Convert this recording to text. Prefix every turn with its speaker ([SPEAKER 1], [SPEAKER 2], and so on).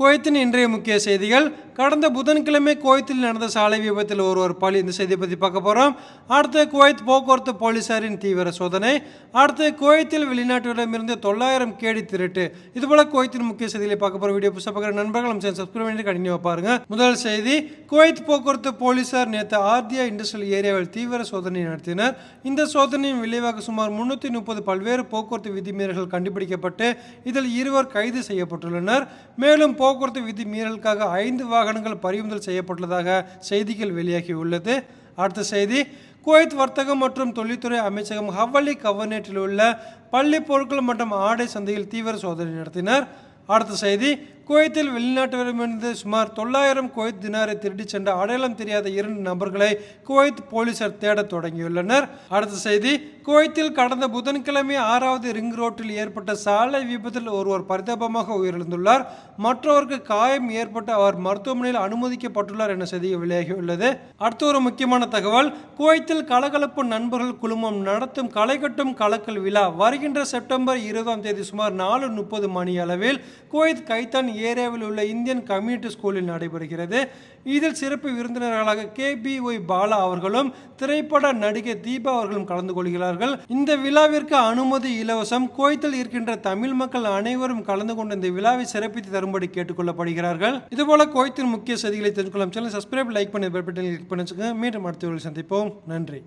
[SPEAKER 1] குவைத்தின் இன்றைய முக்கிய செய்திகள். கடந்த புதன்கிழமை குவைத்தில் நடந்த சாலை விபத்தில் ஒருவர் பலி. இந்த செய்தியை பற்றி பார்க்க போகிறோம் அடுத்து குவைத் போக்குவரத்து போலீசாரின் தீவிர சோதனை. அடுத்து குவைத்தில் வெளிநாட்டிடமிருந்து தொள்ளாயிரம் கேடி திருட்டு. இதுபோல குவைத்தின் முக்கிய செய்திகளை பார்க்க போகிற வீடியோ புதுசாக பார்க்குற நண்பர்கள் நம்ம சப்ஸ்கிரைப் பண்ணி கண்டினியூவாக பாருங்க. முதல் செய்தி குவைத் போக்குவரத்து போலீசார் நேற்று ஆர்டியா இண்டஸ்ட்ரியல் ஏரியாவில் தீவிர சோதனை நடத்தினர். இந்த சோதனையின் விளைவாக சுமார் முன்னூற்றி முப்பது பல்வேறு போக்குவரத்து விதிமீறல்கள் கண்டுபிடிக்கப்பட்டு இதில் இருவர் கைது செய்யப்பட்டுள்ளனர். மேலும் போக்குவரத்து விதி மீறலுக்காக ஐந்து வாகனங்கள் பறிமுதல் செய்யப்பட்டுள்ளதாக செய்திகள் வெளியாகியுள்ளது. அடுத்த செய்தி குவைத் வர்த்தகம் மற்றும் தொழில்துறை அமைச்சகம் ஹவ்வலி கவர்னேட்டில் உள்ள பள்ளி பொருட்கள் மற்றும் ஆடை சந்தையில் தீவிர சோதனை நடத்தினர். அடுத்த செய்தி குவைத்தில் வெளிநாட்டவரிடமிருந்து சுமார் தொள்ளாயிரம் குவைத் தினாரை திருடிச் சென்ற அடையாளம் தெரியாத இரண்டு நபர்களை குவைத் போலீசார் தேடத் தொடங்கியுள்ளனர். அடுத்த செய்தி குவைத்தில் கடந்த புதன்கிழமை ஆறாவது ரிங் ரோட்டில் ஏற்பட்ட சாலை விபத்தில் ஒருவர் பரிதாபமாக உயிரிழந்துள்ளார். மற்றவருக்கு காயம் ஏற்பட்டு அவர் மருத்துவமனையில் அனுமதிக்கப்பட்டுள்ளார் என செய்தி வெளியாகியுள்ளது. அடுத்த ஒரு முக்கியமான தகவல் குவைத்தில் கலகலப்பு நண்பர்கள் குழுமம் நடத்தும் களைகட்டும் கலக்கல் விழா வருகின்ற செப்டம்பர் இருபதாம் தேதி சுமார் நாலு முப்பது மணி அளவில் குவைத் கைத்தான் ஏரியாவில் உள்ள இந்தியன் கம்யூனிட்டி ஸ்கூலில் நடைபெறுகிறது. இதில் சிறப்பு விருந்தினர்களாக கே பி ஒய் பாலா அவர்களும் திரைப்பட நடிகை தீபா அவர்களும் கலந்து கொள்கிறார்கள். இந்த விழாவிற்கு அனுமதி இலவசம் கோயத்தில் இருக்கின்ற தமிழ் மக்கள் அனைவரும் கலந்து கொண்டு இந்த விழாவை சிறப்பித்து தரும்படி கேட்டுக்கொள்ளப்படுகிறார்கள். இதுபோல கோயத்தின் முக்கிய செய்திகளை தெரிஞ்சுக்கொள்ளும் சேனல் சப்ஸ்கிரைப் லைக் பண்ணி பெல் பட்டனை கிளிக் பண்ணி மீண்டும் அடுத்த சந்திப்போம். நன்றி.